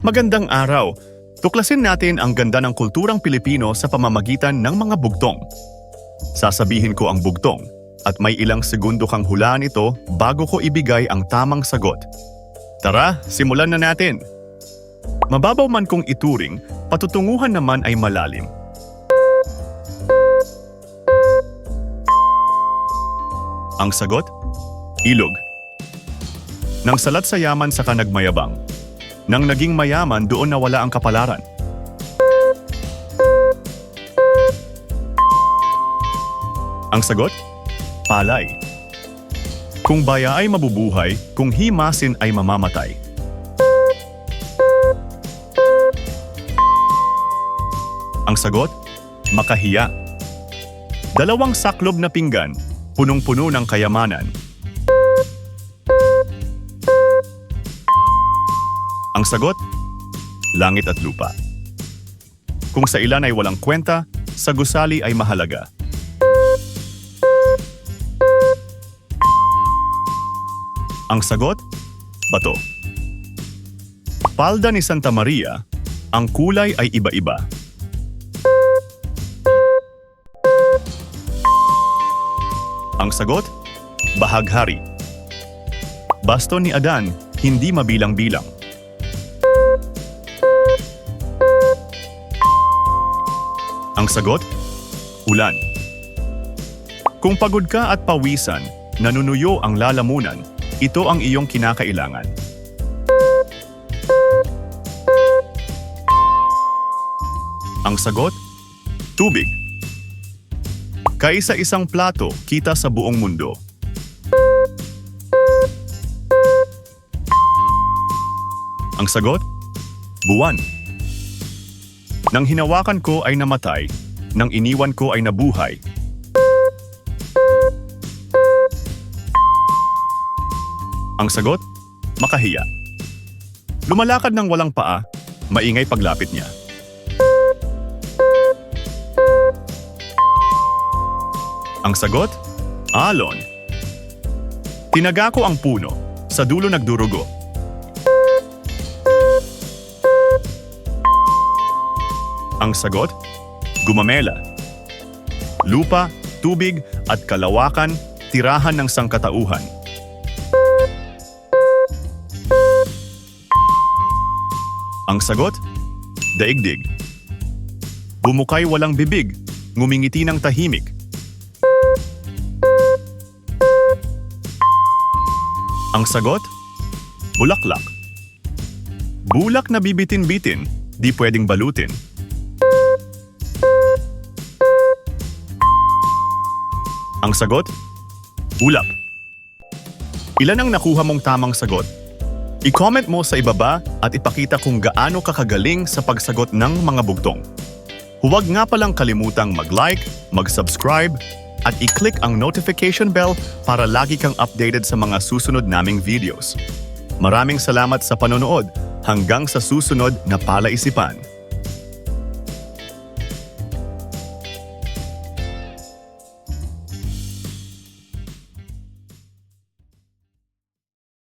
Magandang araw! Tuklasin natin ang ganda ng kulturang Pilipino sa pamamagitan ng mga bugtong. Sasabihin ko ang bugtong at may ilang segundo kang hulaan ito bago ko ibigay ang tamang sagot. Tara, simulan na natin! Mababaw man kong ituring, patutunguhan naman ay malalim. Ang sagot? Ilog. Nang salat sa yaman sa kanagmayabang, nang naging mayaman doon nawala ang kapalaran. Ang sagot? Palay. Kung baya ay mabubuhay, kung himasin ay mamamatay. Ang sagot? Makahiya. Dalawang saklob na pinggan, punong-puno ng kayamanan. Ang sagot? Langit at lupa. Kung sa ilan ay walang kwenta, sa gusali ay mahalaga. Ang sagot? Bato. Palda ni Santa Maria, ang kulay ay iba-iba. Ang sagot? Bahaghari. Baston ni Adan, hindi mabilang-bilang. Ang sagot? Ulan. Kung pagod ka at pawisan, nanunuyo ang lalamunan, ito ang iyong kinakailangan. Ang sagot? Tubig. Kaisa isang plato, kita sa buong mundo. Ang sagot? Buwan. Nang hinawakan ko ay namatay, nang iniwan ko ay nabuhay. Ang sagot? Makahiya. Lumalakad ng walang paa, maingay paglapit niya. Ang sagot? Alon. Tinaga ko ang puno, sa dulo nagdurugo. Ang sagot? Gumamela. Lupa, tubig at kalawakan, tirahan ng sangkatauhan. Ang sagot? Daigdig. Bumukay walang bibig, ngumingiti ng tahimik. Ang sagot? Bulaklak. Bulak na bibitin-bitin, di pwedeng balutin. Ang sagot? Ulap. Ilan ang nakuha mong tamang sagot? I-comment mo sa ibaba at ipakita kung gaano ka kagaling sa pagsagot ng mga bugtong. Huwag nga palang kalimutang mag-like, mag-subscribe, at i-click ang notification bell para lagi kang updated sa mga susunod naming videos. Maraming salamat sa panonood hanggang sa susunod na palaisipan.